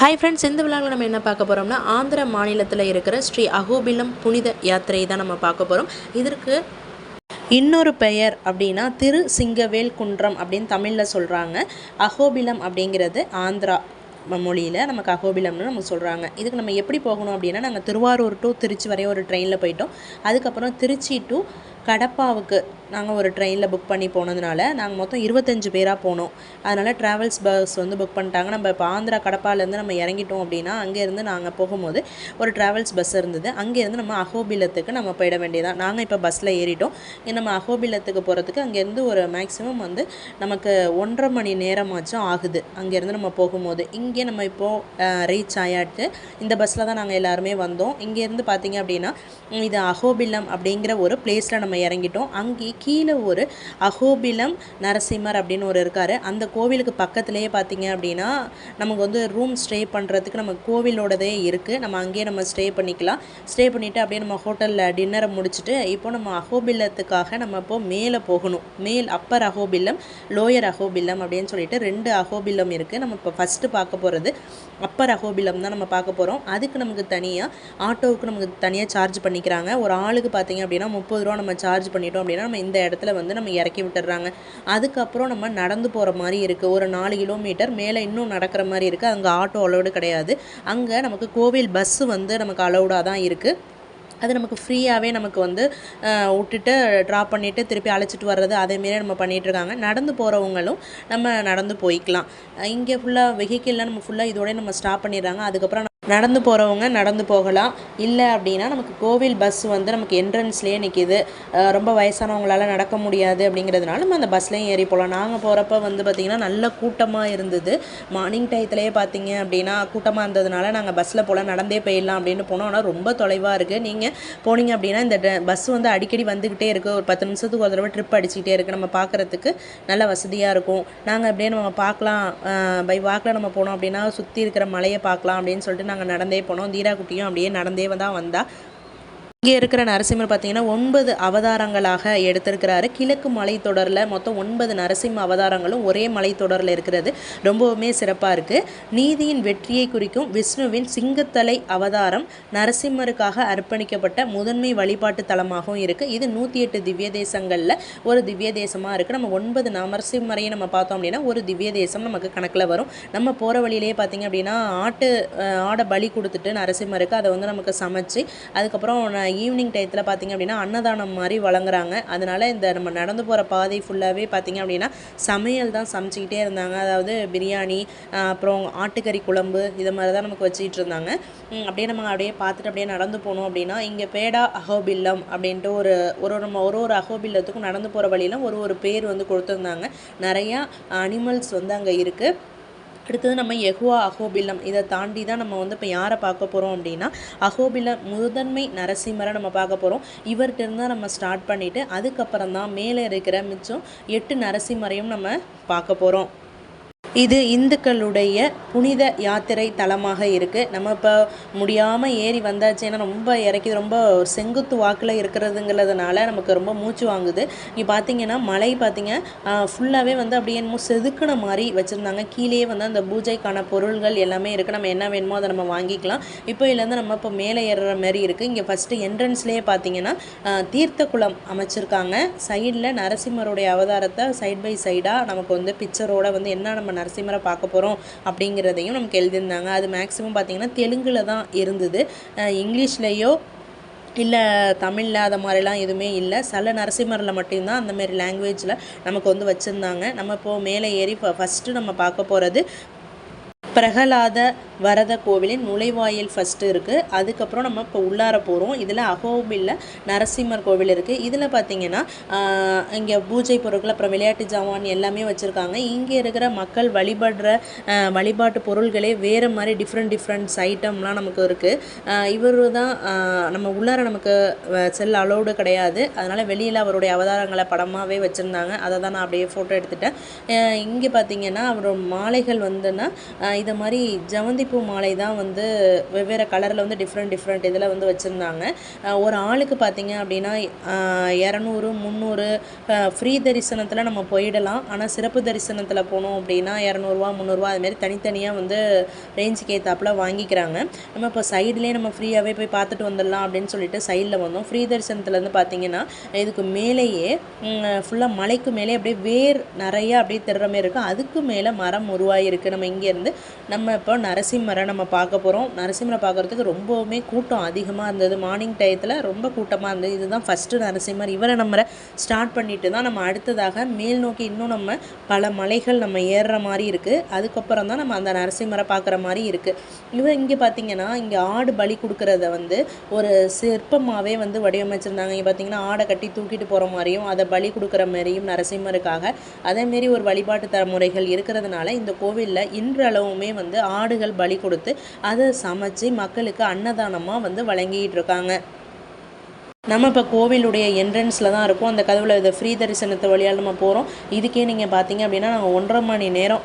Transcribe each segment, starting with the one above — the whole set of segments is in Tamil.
ஹாய் ஃப்ரெண்ட்ஸ் இந்த விழாவில் நம்ம என்ன பார்க்க போகிறோம்னா ஆந்திர மாநிலத்தில் இருக்கிற ஸ்ரீ அகோபிலம் புனித யாத்திரை தான் நம்ம பார்க்க போகிறோம் இதற்கு இன்னொரு பெயர் அப்படின்னா திரு சிங்கவேல் குன்றம் அப்படின்னு தமிழில் சொல்கிறாங்க அகோபிலம் அப்படிங்கிறது ஆந்திரா மொழியில் நமக்கு அகோபிலம்னு நமக்கு சொல்கிறாங்க இதுக்கு நம்ம எப்படி போகணும் அப்படின்னா நாங்கள் திருவாரூர் டு திருச்சி வரையும் ஒரு ட்ரெயினில் போயிட்டோம். அதுக்கப்புறம் திருச்சி டு கடப்பாவுக்கு நாங்கள் ஒரு ட்ரெயினில் புக் பண்ணி போனதுனால நாங்கள் மொத்தம் இருபத்தஞ்சு பேராக போனோம். அதனால் ட்ராவல்ஸ் பஸ் வந்து புக் பண்ணிட்டாங்க. நம்ம இப்போ ஆந்திரா கடப்பாலேருந்து நம்ம இறங்கிட்டோம் அப்படின்னா அங்கேருந்து நாங்கள் போகும்போது ஒரு ட்ராவல்ஸ் பஸ் இருந்தது. அங்கேருந்து நம்ம அகோபிலத்துக்கு நம்ம போயிட வேண்டியதான் நாங்கள் இப்போ பஸ்ஸில் ஏறிட்டோம். நம்ம அகோபிலத்துக்கு போகிறதுக்கு அங்கேருந்து ஒரு மேக்ஸிமம் வந்து நமக்கு ஒன்றரை மணி நேரமாச்சும் ஆகுது. அங்கேருந்து நம்ம போகும்போது. இங்கே நம்ம இப்போது ரீச் ஆயாட்டு இந்த பஸ்ஸில் தான் நாங்கள் எல்லாருமே வந்தோம். இங்கேருந்து பார்த்தீங்க அப்படின்னா இது அகோபிலம் அப்படிங்கிற ஒரு பிளேஸில் நம்ம இறங்கிட்டோம். அங்கே கீழே ஒரு அகோபிலம் நரசிம்மர் அப்படின்னு ஒரு இருக்கார். அந்த கோவிலுக்கு பக்கத்துலேயே பார்த்தீங்க அப்படின்னா நமக்கு வந்து ரூம் ஸ்டே பண்ணுறதுக்கு நம்ம கோவிலோடதே இருக்குது நம்ம அங்கேயே நம்ம ஸ்டே பண்ணிக்கலாம். ஸ்டே பண்ணிவிட்டு அப்படியே நம்ம ஹோட்டலில் டின்னரை முடிச்சுட்டு இப்போ நம்ம அகோபிலத்துக்காக நம்ம இப்போ மேலே போகணும். மேல் அப்பர் அகோபிலம் லோயர் அகோபிலம் அப்படின்னு சொல்லிட்டு ரெண்டு அகோபிலம் இருக்குது நம்ம இப்போ ஃபஸ்ட்டு பார்க்க போகிறது அப்பர் அகோபிலம் தான் நம்ம பார்க்க போகிறோம் அதுக்கு நமக்கு தனியாக ஆட்டோவுக்கு நமக்கு தனியாக சார்ஜ் பண்ணிக்கிறாங்க. ஒரு ஆளுக்கு பார்த்தீங்க அப்படின்னா முப்பது ரூபா நம்ம சார்ஜ் பண்ணிட்டோம் அப்படின்னா நம்ம இந்த இடத்துல வந்து நம்ம இறக்கி விட்டுறாங்க அதுக்கப்புறம் நம்ம நடந்து போகிற மாதிரி இருக்குது ஒரு நாலு கிலோமீட்டர் மேலே இன்னும் நடக்கிற மாதிரி இருக்குது அங்கே ஆட்டோ அலோடு கிடையாது. அங்கே நமக்கு கோவில் பஸ்ஸு வந்து நமக்கு அலோடாக தான் இருக்குது அது நமக்கு ஃப்ரீயாகவே நமக்கு வந்து விட்டுட்டு ட்ராப் பண்ணிவிட்டு திருப்பி அழைச்சிட்டு வர்றது அதேமாரி நம்ம பண்ணிகிட்ருக்காங்க நடந்து போகிறவங்களும் நம்ம நடந்து போய்க்கலாம். இங்கே ஃபுல்லாக வெஹிக்கிளில் நம்ம ஃபுல்லாக இதோடய நம்ம ஸ்டாப் பண்ணிடுறாங்க. அதுக்கப்புறம் நடந்து போகிறவங்க நடந்து போகலாம். இல்லை அப்படின்னா நமக்கு கோவில் பஸ் வந்து நமக்கு என்ட்ரன்ஸ்லேயே நிற்கிது ரொம்ப வயசானவங்களால் நடக்க முடியாது அப்படிங்கிறதுனால நம்ம அந்த பஸ்லேயும் ஏறி போகலாம் நாங்கள் போகிறப்ப வந்து பார்த்திங்கன்னா நல்ல கூட்டமாக இருந்தது. மார்னிங் டயத்துலேயே பார்த்தீங்க அப்படின்னா கூட்டமாக இருந்ததுனால நாங்கள் பஸ்ஸில் போகலாம் நடந்தே போயிடலாம் அப்படின்னு போனோம். ஆனால் ரொம்ப தொலைவாக இருக்குது நீங்கள் போனீங்க அப்படின்னா இந்த பஸ் வந்து அடிக்கடி வந்துக்கிட்டே இருக்குது ஒரு பத்து நிமிஷத்துக்கு ஒரு தடவை ட்ரிப் அடிச்சுக்கிட்டே இருக்குது நம்ம பார்க்குறதுக்கு நல்ல வசதியாக இருக்கும். நாங்கள் அப்படியே நம்ம பார்க்கலாம் பை வாக்கில் நம்ம போனோம் அப்படின்னா சுற்றி இருக்கிற மலையை பார்க்கலாம் அப்படின்னு சொல்லிட்டு நாங்கள் நடந்தே போனோம். தீரா குட்டியும் அப்படியே நடந்தே தான் வந்தா. இங்கே இருக்கிற நரசிம்மர் பார்த்தீங்கன்னா ஒன்பது அவதாரங்களாக எடுத்திருக்கிறாரு. கிழக்கு மலைத்தொடரில் மொத்தம் ஒன்பது நரசிம்ம அவதாரங்களும் ஒரே மலைத்தொடரில் இருக்கிறது. ரொம்பவுமே சிறப்பாக இருக்குது நீதியின் வெற்றியை குறிக்கும் விஷ்ணுவின் சிங்கத்தலை அவதாரம் நரசிம்மருக்காக அர்ப்பணிக்கப்பட்ட முதன்மை வழிபாட்டு தலமாகவும் இருக்குது இது நூற்றி எட்டு திவ்ய தேசங்களில் ஒரு திவ்ய தேசமாக இருக்குது நம்ம ஒன்பது நரசிம்மரையும் நம்ம பார்த்தோம் அப்படின்னா ஒரு திவ்ய தேசம் நமக்கு கணக்கில் வரும். நம்ம போகிற வழியிலேயே பார்த்தீங்க அப்படின்னா ஆட்டு ஆடை பலி கொடுத்துட்டு நரசிம்மருக்கு அதை வந்து நமக்கு சமைச்சு அதுக்கப்புறம் ஈவினிங் டயத்தில் பார்த்தீங்க அப்படின்னா அன்னதானம் மாதிரி வழங்குறாங்க. அதனால இந்த நம்ம நடந்து போகிற பாதை ஃபுல்லாகவே பார்த்திங்க அப்படின்னா சமையல் தான் சமைச்சிக்கிட்டே இருந்தாங்க. அதாவது பிரியாணி அப்புறம் ஆட்டுக்கறி குழம்பு இதை மாதிரி தான் நமக்கு வச்சுக்கிட்டு இருந்தாங்க. அப்படியே நம்ம அப்படியே பார்த்துட்டு அப்படியே நடந்து போனோம் அப்படின்னா இங்கே பேடா அகோபில்லம் அப்படின்ட்டு ஒரு ஒரு நம்ம ஒரு ஒரு அகோபில்லத்துக்கும் நடந்து போகிற வழியில ஒரு ஒரு பேர் வந்து கொடுத்துருந்தாங்க. நிறையா அனிமல்ஸ் வந்து அங்கே இருக்குது அடுத்தது நம்ம எகுவா அகோபிலம் இதை தாண்டி தான் நம்ம வந்து இப்போ யாரை பார்க்க போகிறோம் அப்படின்னா அகோபிலம் முதன்மை நரசிம்மரை நம்ம பார்க்க போகிறோம் இவர்கிட்ட தான் நம்ம ஸ்டார்ட் பண்ணிவிட்டு அதுக்கப்புறம் தான் மேலே இருக்கிற மிச்சம் எட்டு நரசிம்மரையும் நம்ம பார்க்க போகிறோம் இது இந்துக்களுடைய புனித யாத்திரை தலமாக இருக்குது நம்ம இப்போ முடியாமல் ஏறி வந்தாச்சு ஏன்னா ரொம்ப இறக்கி ரொம்ப செங்குத்து வாக்கில் இருக்கிறதுங்கிறதுனால நமக்கு ரொம்ப மூச்சு வாங்குது. இங்கே பார்த்தீங்கன்னா மலை பார்த்தீங்க ஃபுல்லாகவே வந்து அப்படியே என்னமோ செதுக்குன மாதிரி வச்சுருந்தாங்க. கீழே வந்து அந்த பூஜைக்கான பொருள்கள் எல்லாமே இருக்குது நம்ம என்ன வேணுமோ அதை நம்ம வாங்கிக்கலாம். இப்போ இதுலேருந்து நம்ம இப்போ மேலே ஏறுற மாதிரி இருக்குது இங்கே ஃபஸ்ட்டு என்ட்ரன்ஸ்லேயே பார்த்தீங்கன்னா தீர்த்த குளம் அமைச்சிருக்காங்க. சைடில் நரசிம்மருடைய அவதாரத்தை சைட் பை சைடாக நமக்கு வந்து பிக்சரோட வந்து என்ன நம்ம நரசிம்மரை பார்க்க போகிறோம் அப்படிங்கிறதையும் நமக்கு எழுதியிருந்தாங்க. அது மேக்ஸிமம் பார்த்தீங்கன்னா தெலுங்கில் தான் இருந்தது. இங்கிலீஷ்லேயோ இல்லை தமிழில் அது மாதிரிலாம் எதுவுமே இல்லை. சில நரசிம்மரில் மட்டும்தான் அந்தமாரி லாங்குவேஜில் நமக்கு வந்து வச்சுருந்தாங்க. நம்ம இப்போது மேலே ஏறி ஃபஸ்ட்டு நம்ம பார்க்க போகிறது பிரகலாத வரத கோவிலின் நுழைவாயில் ஃபஸ்ட்டு இருக்குது அதுக்கப்புறம் நம்ம இப்போ உள்ளார போகிறோம் இதில் அகோபில்ல நரசிம்மர் கோவில் இருக்குது இதில் பார்த்தீங்கன்னா இங்கே பூஜை பொருட்கள் அப்புறம் விளையாட்டு ஜாமான் எல்லாமே வச்சுருக்காங்க. இங்கே இருக்கிற மக்கள் வழிபடுற வழிபாட்டு பொருள்களே வேறு மாதிரி டிஃப்ரெண்ட் டிஃப்ரெண்ட்ஸ் ஐட்டம்லாம் நமக்கு இருக்குது இவர் தான் நம்ம உள்ளார நமக்கு செல் அலோடு கிடையாது. அதனால் வெளியில் அவருடைய அவதாரங்களை படமாகவே வச்சுருந்தாங்க. அதை தான் நான் அப்படியே ஃபோட்டோ எடுத்துட்டேன். இங்கே பார்த்தீங்கன்னா அவரோட மாலைகள் வந்துன்னா இதை மாதிரி ஜவந்தி மல்லிகைப்பூ மாலை தான் வந்து வெவ்வேறு கலரில் வந்து டிஃப்ரெண்ட் டிஃப்ரெண்ட் இதில் வந்து வச்சுருந்தாங்க. ஒரு ஆளுக்கு பார்த்தீங்க அப்படின்னா இரநூறு முந்நூறு ஃப்ரீ தரிசனத்தில் நம்ம போயிடலாம். ஆனால் சிறப்பு தரிசனத்தில் போனோம் அப்படின்னா இரநூறுவா முந்நூறுரூவா அதுமாரி தனித்தனியாக வந்து ரேஞ்சுக்கு ஏற்றாப்புல வாங்கிக்கிறாங்க. நம்ம இப்போ சைட்லேயே நம்ம ஃப்ரீயாகவே போய் பார்த்துட்டு வந்துடலாம் அப்படின்னு சொல்லிட்டு சைடில் வந்தோம். ஃப்ரீ தரிசனத்துலேருந்து பார்த்தீங்கன்னா இதுக்கு மேலேயே ஃபுல்லாக மலைக்கு மேலே அப்படியே வேர் நிறையா அப்படியே தெரிற மாதிரி இருக்குது அதுக்கு மேலே மரம் உருவாகிருக்கு நம்ம இங்கேருந்து நம்ம இப்போ நரசிம்மரை நம்ம பார்க்க போகிறோம் நரசிம்மரை பார்க்குறதுக்கு ரொம்பவுமே கூட்டம் அதிகமாக இருந்தது. மார்னிங் டயத்தில் ரொம்ப கூட்டமாக இருந்தது. இதுதான் ஃபஸ்ட்டு நரசிம்மர். இவரை நம்ம ஸ்டார்ட் பண்ணிட்டு தான் நம்ம அடுத்ததாக மேல் நோக்கி இன்னும் நம்ம பல மலைகள் நம்ம ஏறுற மாதிரி இருக்குது அதுக்கப்புறம் தான் நம்ம அந்த நரசிம்மரை பார்க்குற மாதிரி இருக்குது இவர் இங்கே பார்த்தீங்கன்னா இங்கே ஆடு பலி கொடுக்குறத வந்து ஒரு சிற்பமாகவே வந்து வடிவமைச்சிருந்தாங்க. இங்கே பார்த்தீங்கன்னா ஆடை கட்டி தூக்கிட்டு போகிற மாதிரியும் அதை பலி கொடுக்குற மாதிரியும் நரசிம்மருக்காக. அதேமாரி ஒரு வழிபாட்டு தரமுறைகள் இருக்கிறதுனால இந்த கோவிலில் இன்றளவுமே வந்து ஆடுகள் பலி கொடுத்து அதை சமைச்சு மக்களுக்கு அன்னதானமாக வந்து வழங்கிட்டு இருக்காங்க நம்ம இப்போ கோவிலுடைய என்ட்ரன்ஸில் தான் இருக்கோம். அந்த கதவில் இதை ஃப்ரீ தரிசனத்து வழியால் நம்ம போகிறோம் இதுக்கே நீங்கள் பார்த்தீங்க அப்படின்னா நாங்கள் ஒன்றரை மணி நேரம்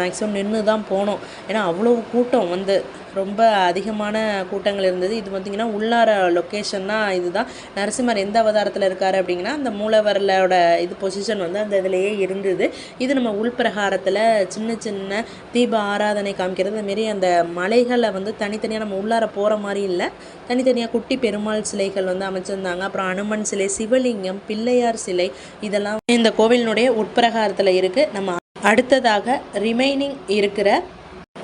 மேக்ஸிமம் நின்று தான் போனோம். ஏன்னா அவ்வளோ கூட்டம் வந்து ரொம்ப அதிகமான கூட்டங்கள் இருந்தது. இது பார்த்திங்கன்னா உள்ளார லொக்கேஷன் தான் இதுதான். நரசிம்மர் எந்த அவதாரத்தில் இருக்கார் அப்படிங்கன்னா அந்த மூலவரலோட இது பொசிஷன் வந்து அந்த இதுலேயே இருந்தது. இது நம்ம உள்பிரகாரத்தில் சின்ன சின்ன தீப ஆராதனை காமிக்கிறது. அதுமாரி அந்த மலைகளை வந்து தனித்தனியாக நம்ம உள்ளார போகிற மாதிரி இல்லை. தனித்தனியாக குட்டி பெருமாள் சிலைகள் வந்து அமைச்சிருந்தாங்க. அப்புறம் அனுமன் சிலை சிவலிங்கம் பிள்ளையார் சிலை இதெல்லாம் இந்த கோவிலினுடைய உட்பிரகாரத்தில் இருக்குது நம்ம அடுத்ததாக ரிமைனிங் இருக்கிற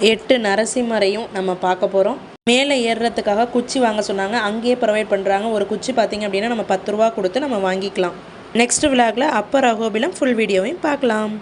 எட்டு நரசிம்மரையும் நம்ம பார்க்க போகிறோம் மேலே ஏறுறதுக்காக குச்சி வாங்க சொன்னாங்க. அங்கேயே ப்ரொவைட் பண்ணுறாங்க ஒரு குச்சி பார்த்திங்க அப்படின்னா நம்ம பத்து ரூபா கொடுத்து நம்ம வாங்கிக்கலாம். நெக்ஸ்ட் விழாக்கில் அப்பர் அகோபிலம் ஃபுல் வீடியோவையும் பார்க்கலாம்.